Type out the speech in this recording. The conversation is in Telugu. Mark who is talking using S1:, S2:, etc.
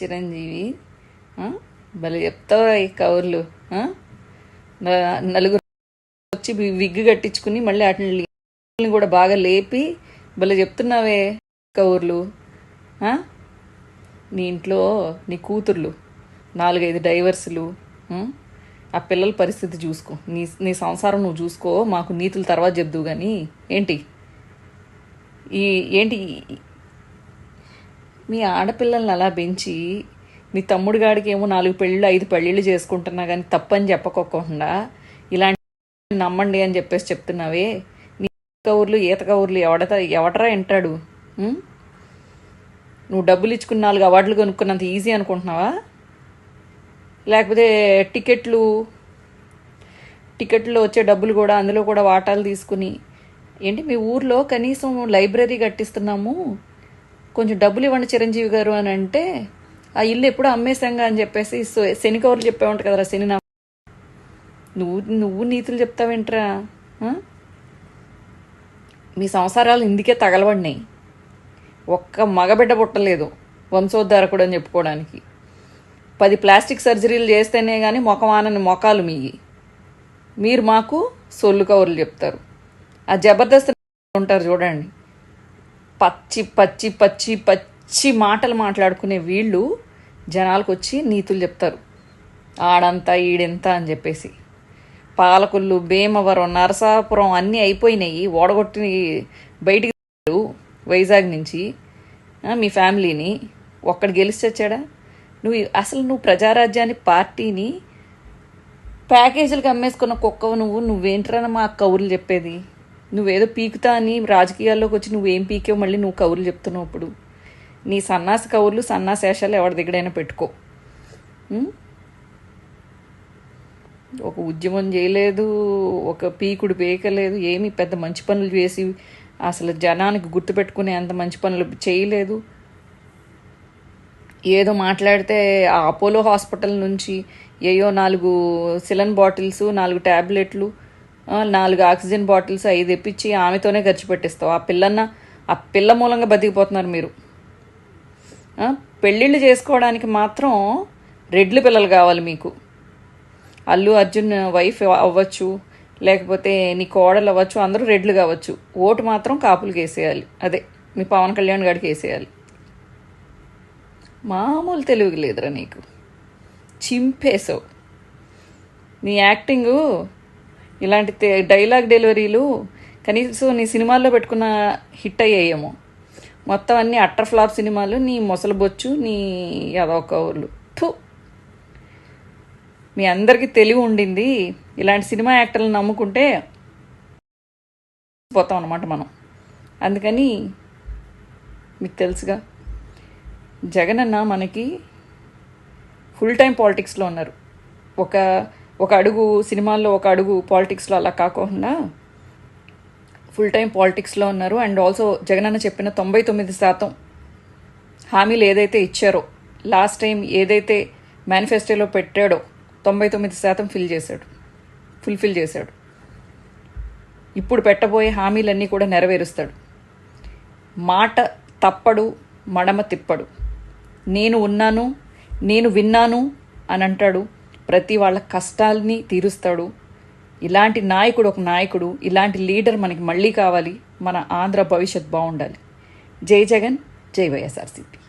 S1: చిరంజీవి భలే చెప్తావురా ఈ కవర్లు నలుగురు వచ్చి వి- విగ్గు కట్టించుకుని మళ్ళీ వాటిని కూడా బాగా లేపి భలే చెప్తున్నావే కవర్లు నీ ఇంట్లో నీ కూతుర్లు నాలుగైదు డైవర్సులు ఆ? పిల్లల పరిస్థితి చూసుకో. నీ నీ సంసారం నువ్వు చూసుకో మాకు నీతులు తర్వాత చెప్దువు కానీ ఏంటి? ఈ ఏంటి మీ ఆడపిల్లల్ని అలా పెంచి మీ తమ్ముడు గాడికి ఏమో నాలుగు పెళ్ళిళ్ళు ఐదు పెళ్ళిళ్ళు చేసుకుంటున్నా కానీ తప్పని చెప్పకోకుండా ఇలాంటి నమ్మండి అని చెప్పేసి చెప్తున్నావే. నీ కౌర్లు ఈత కౌర్లు ఎవడతా ఎవటరా వింటాడు? నువ్వు డబ్బులు ఇచ్చుకుని నాలుగు అవార్డులు కొనుక్కున్నంత ఈజీ అనుకుంటున్నావా? లేకపోతే టికెట్లు టికెట్లో వచ్చే డబ్బులు కూడా అందులో కూడా వాటాలు తీసుకుని ఏంటి మీ ఊర్లో కనీసం లైబ్రరీ కట్టిస్తున్నాము? కొంచెం డబ్బులు ఇవ్వండి చిరంజీవి గారు అని అంటే ఆ ఇల్లు ఎప్పుడు అమ్మేశాంగా అని చెప్పేసి సో- శని కౌరులు చెప్పావంట కదరా శని నా నువ్వు నువ్వు నీతులు చెప్తావేంట్రా? మీ సంసారాలు ఇందుకే తగలబడినాయి. ఒక్క మగబిడ్డ పుట్టలేదు వంశోద్ధారకుడు అని చెప్పుకోవడానికి. పది ప్లాస్టిక్ సర్జరీలు చేస్తేనే కానీ మొఖమానని మొఖాలు మీయి. మీరు మాకు సొల్లు కవర్లు చెప్తారు. ఆ జబర్దస్త్ ఉంటారు చూడండి. పచ్చి పచ్చి పచ్చి పచ్చి మాటలు మాట్లాడుకునే వీళ్ళు జనాలకు వచ్చి నీతులు చెప్తారు. ఆడంతా ఈడెంత అని చెప్పేసి. పాలకొల్లు భీమవరం నరసాపురం అన్నీ అయిపోయినాయి. ఓడగొట్టి బయటికి వైజాగ్ నుంచి మీ ఫ్యామిలీని ఒక్కడు గెలిచి వచ్చాడా? నువ్వు అసలు నువ్వు ప్రజారాజ్యాన్ని పార్టీని ప్యాకేజీలకు అమ్మేసుకున్న కుక్కవు నువ్వు. నువ్వేంట్రా మా కౌరులు చెప్పేది? నువ్వేదో పీకుతా అని రాజకీయాల్లోకి వచ్చి నువ్వేం పీకావు మళ్ళీ నువ్వు కవులు చెప్తున్నావు ఇప్పుడు నీ సన్నాసి కవులు సన్నాశేషాలు ఎవరి దగ్గరైనా పెట్టుకో. ఒక ఉద్యమం చేయలేదు ఒక పీకుడు పీకలేదు ఏమి పెద్ద మంచి పనులు చేసి అసలు జనానికి గుర్తుపెట్టుకునే అంత మంచి పనులు చేయలేదు. ఏదో మాట్లాడితే ఆ అపోలో హాస్పిటల్ నుంచి ఏయో నాలుగు సిలన్ బాటిల్స్ నాలుగు ట్యాబ్లెట్లు నాలుగు ఆక్సిజన్ బాటిల్స్ అవి తెప్పించి ఆమెతోనే ఖర్చు పెట్టిస్తావు. ఆ పిల్లన్న ఆ పిల్ల మూలంగా బతికిపోతున్నారు మీరు. పెళ్ళిళ్ళు చేసుకోవడానికి మాత్రం రెడ్లు పిల్లలు కావాలి మీకు. అల్లు అర్జున్ వైఫ్ అవ్వచ్చు లేకపోతే నీ కోడలు అవ్వచ్చు అందరూ రెడ్లు కావచ్చు. ఓటు మాత్రం కాపులకి వేసేయాలి. అదే మీ పవన్ కళ్యాణ్ గారికి వేసేయాలి. మామూలు తెలివి లేదురా నీకు. చింపేసావు నీ యాక్టింగు ఇలాంటి డైలాగ్ డెలివరీలు కనీసం నీ సినిమాల్లో పెట్టుకున్న హిట్ అయ్యాయేమో. మొత్తం అన్ని అట్టర్ ఫ్లాప్ సినిమాలు నీ మొసలబొచ్చు నీ అదొక ఊర్లు. థు! మీ అందరికీ తెలివి ఉండింది. ఇలాంటి సినిమా యాక్టర్లను నమ్ముకుంటే పోతాం అనమాట మనం. అందుకని మీకు తెలుసుగా జగన్ అన్న మనకి ఫుల్ టైం పాలిటిక్స్లో ఉన్నారు. ఒక ఒక అడుగు సినిమాల్లో ఒక అడుగు పాలిటిక్స్లో అలా కాకుండా ఫుల్ టైం పాలిటిక్స్లో ఉన్నారు. అండ్ ఆల్సో జగనన్న చెప్పిన తొంభై తొమ్మిది శాతం హామీలు ఏదైతే ఇచ్చారో లాస్ట్ టైం ఏదైతే మేనిఫెస్టోలో పెట్టాడో తొంభై తొమ్మిది శాతం ఫిల్ చేశాడు. ఫుల్ఫిల్ చేశాడు. ఇప్పుడు పెట్టబోయే హామీలన్నీ కూడా నెరవేరుస్తాడు. మాట తప్పడు మడమ తిప్పడు. నేను ఉన్నాను నేను విన్నాను అని అంటాడు ప్రతి వాళ్ళ కష్టాల్ని తీరుస్తాడు. ఇలాంటి నాయకుడు ఒక నాయకుడు ఇలాంటి లీడర్ మనకి మళ్ళీ కావాలి. మన ఆంధ్ర భవిష్యత్ బాగుండాలి. జై జగన్ జై వైఎస్ఆర్సీపీ.